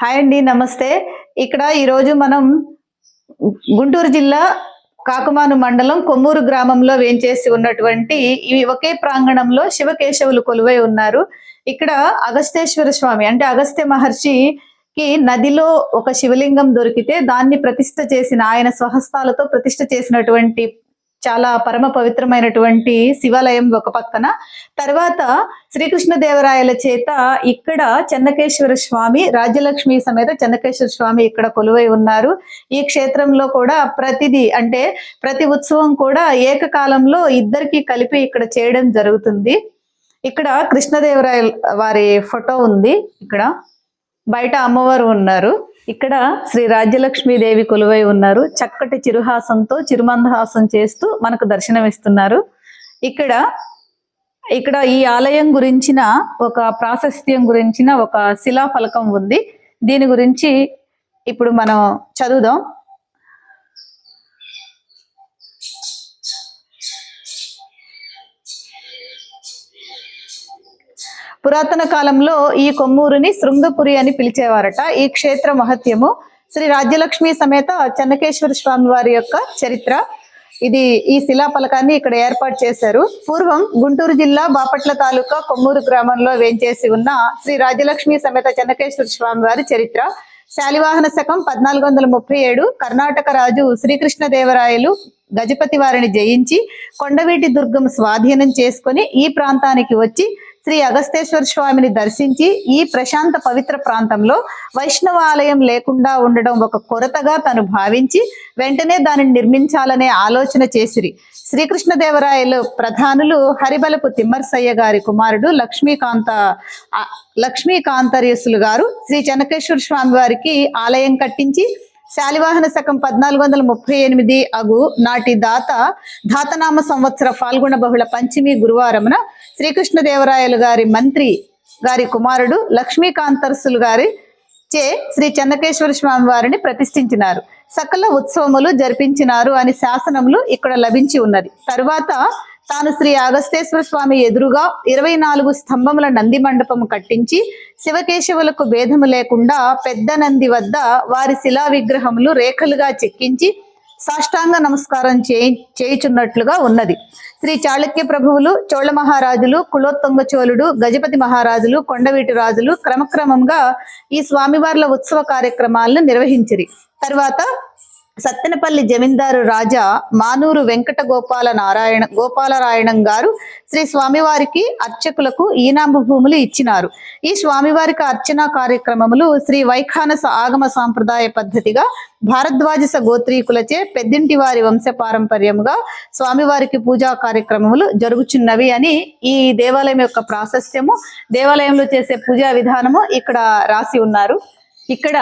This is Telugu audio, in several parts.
హాయ్ అండి నమస్తే. ఇక్కడ ఈరోజు మనం గుంటూరు జిల్లా కాకుమాను మండలం కొమ్మూరు గ్రామంలో వేంచేసి ఉన్నటువంటి ఇవి ఒకే ప్రాంగణంలో శివకేశవులు కొలువై ఉన్నారు. ఇక్కడ అగస్తేశ్వర స్వామి అంటే అగస్త్య మహర్షికి నదిలో ఒక శివలింగం దొరికితే దాన్ని ప్రతిష్ట చేసిన ఆయన స్వహస్తాలతో ప్రతిష్ట చేసినటువంటి చాలా పరమ పవిత్రమైనటువంటి శివాలయం ఒక పక్కన. తర్వాత శ్రీకృష్ణదేవరాయల చేత ఇక్కడ చెన్నకేశ్వర స్వామి రాజ్యలక్ష్మి సమేత చెన్నకేశ్వర స్వామి ఇక్కడ కొలువై ఉన్నారు. ఈ క్షేత్రంలో కూడా ప్రతిదీ అంటే ప్రతి ఉత్సవం కూడా ఏకకాలంలో ఇద్దరికి కలిపి ఇక్కడ చేయడం జరుగుతుంది. ఇక్కడ కృష్ణదేవరాయ వారి ఫోటో ఉంది. ఇక్కడ బయట అమ్మవారు ఉన్నారు. ఇక్కడ శ్రీ రాజ్యలక్ష్మీదేవి కొలువై ఉన్నారు. చక్కటి చిరుహాసంతో చిరుమందహాసం చేస్తూ మనకు దర్శనమిస్తున్నారు. ఇక్కడ ఇక్కడ ఈ ఆలయం గురించిన ఒక ప్రాశస్త్యం గురించిన ఒక శిలా ఫలకం ఉంది. దీని గురించి ఇప్పుడు మనం చదువుదాం. పురాతన కాలంలో ఈ కొమ్మూరుని శృంగపురి అని పిలిచేవారట. ఈ క్షేత్ర మహత్యము శ్రీ రాజ్యలక్ష్మి సమేత చెన్నకేశ్వర స్వామి వారి యొక్క చరిత్ర. ఇది ఈ శిలా ఫలకాన్ని ఇక్కడ ఏర్పాటు చేశారు. పూర్వం గుంటూరు జిల్లా బాపట్ల తాలూకా కొమ్మూరు గ్రామంలో వేంచేసి ఉన్న శ్రీ రాజ్యలక్ష్మి సమేత చెన్నకేశ్వర స్వామి వారి చరిత్ర. శాలివాహన శకం పద్నాలుగు వందల ముప్పై ఏడు కర్ణాటక రాజు శ్రీకృష్ణదేవరాయలు గజపతి వారిని జయించి కొండవీటి దుర్గం స్వాధీనం చేసుకొని ఈ ప్రాంతానికి వచ్చి శ్రీ అగస్తేశ్వర స్వామిని దర్శించి ఈ ప్రశాంత పవిత్ర ప్రాంతంలో వైష్ణవ ఆలయం లేకుండా ఉండడం ఒక కొరతగా తను భావించి వెంటనే దానిని నిర్మించాలనే ఆలోచన చేసిరి. శ్రీకృష్ణదేవరాయలు ప్రధానులు హరిబలపు తిమ్మర్సయ్య గారి కుమారుడు లక్ష్మీకాంత లక్ష్మీకాంతర్యసులు గారు శ్రీ చెనకేశ్వర స్వామి వారికి ఆలయం కట్టించి శాలివాహన శకం పద్నాలుగు వందల ముప్పై ఎనిమిది అగు నాటి దాత దాతనామ సంవత్సర ఫాల్గుణ బహుళ పంచమి గురువారమున శ్రీకృష్ణదేవరాయలు గారి మంత్రి గారి కుమారుడు లక్ష్మీకాంతర్సులు గారి చే శ్రీ చెన్నకేశ్వర స్వామి వారిని ప్రతిష్ఠించినారు. సకల ఉత్సవములు జరిపించినారు అని శాసనములు ఇక్కడ లభించి ఉన్నది. తరువాత తాను శ్రీ అగస్తేశ్వర స్వామి ఎదురుగా ఇరవై నాలుగు స్తంభముల నంది మండపము కట్టించి శివకేశవులకు భేదము లేకుండా పెద్ద నంది వద్ద వారి శిలా విగ్రహములు రేఖలుగా చెక్కించి సాష్టాంగ నమస్కారం చేయి చేయుచున్నట్లుగా ఉన్నది. శ్రీ చాళుక్య ప్రభువులు చోళ మహారాజులు కులోత్తుంగ చోళుడు గజపతి మహారాజులు కొండవీటి రాజులు క్రమక్రమంగా ఈ స్వామివార్ల ఉత్సవ కార్యక్రమాలను నిర్వహించిరి. తర్వాత సత్తెనపల్లి జమీందారు రాజా మానూరు వెంకట గోపాల నారాయణ గోపాలరాయణం గారు శ్రీ స్వామివారికి అర్చకులకు ఈనాంబు భూములు ఇచ్చినారు. ఈ స్వామివారికి అర్చనా కార్యక్రమములు శ్రీ వైఖానస ఆగమ సాంప్రదాయ పద్ధతిగా భారద్వాజస గోత్రీకులచే పెద్దింటి వారి వంశ పారంపర్యముగా స్వామివారికి పూజా కార్యక్రమములు జరుగుచున్నవి అని ఈ దేవాలయం యొక్క ప్రాశస్త్యము. దేవాలయంలో చేసే పూజా విధానము ఇక్కడ రాసి ఉన్నారు. ఇక్కడ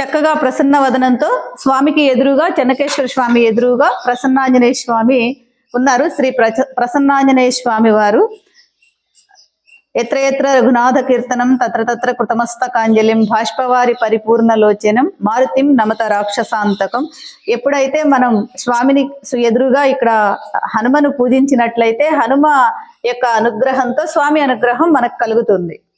చక్కగా ప్రసన్న వదనంతో స్వామికి ఎదురుగా చెన్నకేశ్వర స్వామి ఎదురుగా ప్రసన్నాంజనేయ స్వామి ఉన్నారు. శ్రీ ప్రచ- ప్రసన్నాంజనేయ స్వామి వారు. ఎత్ర ఎత్ర రఘునాథ కీర్తనం తత్ర తత్ర కృతమస్తకాంజలిం బాష్పవారి పరిపూర్ణ లోచనం మారుతిం నమత రాక్షసాంతకం. ఎప్పుడైతే మనం స్వామిని ఎదురుగా ఇక్కడ హనుమను పూజించినట్లయితే హనుమ యొక్క అనుగ్రహంతో స్వామి అనుగ్రహం మనకు కలుగుతుంది.